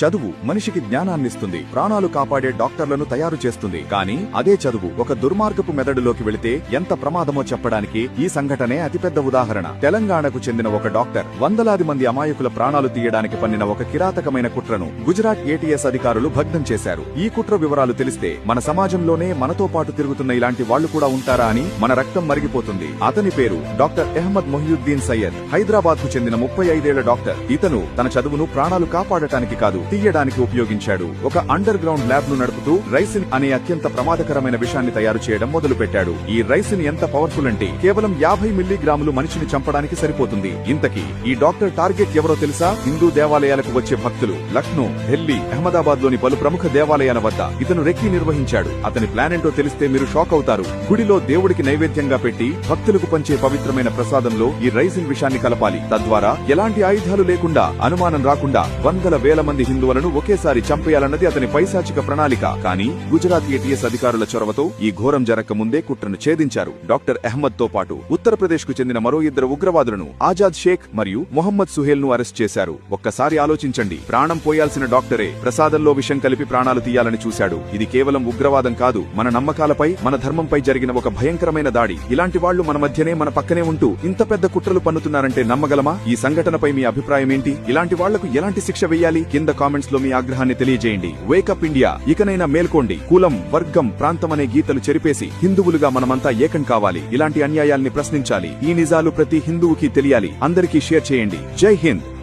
చదువు మనిషికి జ్ఞానాన్నిస్తుంది. ప్రాణాలు కాపాడే డాక్టర్లను తయారు చేస్తుంది. కానీ అదే చదువు ఒక దుర్మార్గపు మెదడులోకి వెళితే ఎంత ప్రమాదమో చెప్పడానికి ఈ సంఘటనే అతిపెద్ద ఉదాహరణ. తెలంగాణకు చెందిన ఒక డాక్టర్ వందలాది మంది అమాయకుల ప్రాణాలు తీయడానికి పన్నిన ఒక కిరాతకమైన కుట్రను గుజరాత్ ఏటీఎస్ అధికారులు భగ్నం చేశారు. ఈ కుట్ర వివరాలు తెలిస్తే మన సమాజంలోనే మనతో పాటు తిరుగుతున్న ఇలాంటి వాళ్ళు కూడా ఉంటారా అని మన రక్తం మరిగిపోతుంది. అతని పేరు డాక్టర్ అహ్మద్ మొహియుద్దీన్ సయ్యద్. హైదరాబాద్కు చెందిన ముప్పై ఐదేళ్ళ డాక్టర్. ఇతను తన చదువును ప్రాణాలు కాపాడటానికి కాదు తీయడానికి ఉపయోగించాడు. ఒక అండర్ గ్రౌండ్ ల్యాబ్ను నడుపుతూ రైసిన్ అనే అత్యంత ప్రమాదకరమైన విషాన్ని తయారు చేయడం మొదలుపెట్టాడు. ఈ రైసిన్ ఎంత పవర్ఫుల్ అంటే కేవలం యాభై మిల్లీగ్రాములు మనిషిని చంపడానికి సరిపోతుంది. ఇంతకీ ఈ డాక్టర్ టార్గెట్ ఎవరో తెలుసా? హిందూ దేవాలయాలకు వచ్చే భక్తులు లక్నో ఢిల్లీ అహ్మదాబాద్లోని పలు ప్రముఖ దేవాలయాల వద్ద ఇతను రెక్కి నిర్వహించాడు. అతని ప్లాన్ ఏంటో తెలిస్తే మీరు షాక్ అవుతారు. గుడిలో దేవుడికి నైవేద్యంగా పెట్టి భక్తులకు పంచే పవిత్రమైన ప్రసాదంలో ఈ రైసిన్ విషాన్ని కలపాలి. తద్వారా ఎలాంటి ఆయుధాలు లేకుండా అనుమానం రాకుండా వందల వేల మంది హిందువులను ఒకేసారి చంపేయాలన్నది అతని పైశాచిక ప్రణాళిక. కానీ గుజరాత్ ఏటీఎస్ అధికారుల చొరవతో ఈ ఘోరం జరక్క ముందే కుట్రను ఛేదించారు. డాక్టర్ అహ్మద్తో పాటు ఉత్తరప్రదేశ్కు చెందిన మరో ఇద్దరు ఉగ్రవాదులను ఆజాద్ షేక్ మరియు మొహమ్మద్ సుహేల్ను అరెస్ట్ చేశారు. ఒక్కసారి ఆలోచించండి. ప్రాణం పోయాల్సిన డాక్టరే ప్రసాదంలో విషం కలిపి ప్రాణాలు తీయాలని చూశాడు. ఇది కేవలం ఉగ్రవాదం కాదు. మన నమ్మకాలపై మన ధర్మంపై జరిగిన ఒక భయంకరమైన దాడి. ఇలాంటి వాళ్ళు మన మధ్యనే మన పక్కనే ఉంటూ ఇంత పెద్ద కుట్రలు పన్నుతున్నారంటే నమ్మగలమా? ఈ సంఘటనపై మీ అభిప్రాయం ఏంటి ఇలాంటి వాళ్ళకు ఎలాంటి శిక్ష వేయాలి? కింద కామెంట్స్లో మీ ఆగ్రహాన్ని తెలియజేయండి. వేకప్ ఇండియా ఇకనైనా మేల్కోండి. కులం వర్గం ప్రాంతం అనే గీతలు చెరిపేసి హిందువులుగా మనమంతా ఏకం కావాలి. ఇలాంటి అన్యాయాల్ని ప్రశ్నించాలి. ఈ నిజాలు ప్రతి హిందువుకి తెలియాలి. అందరికీ షేర్ చేయండి. జై హింద్.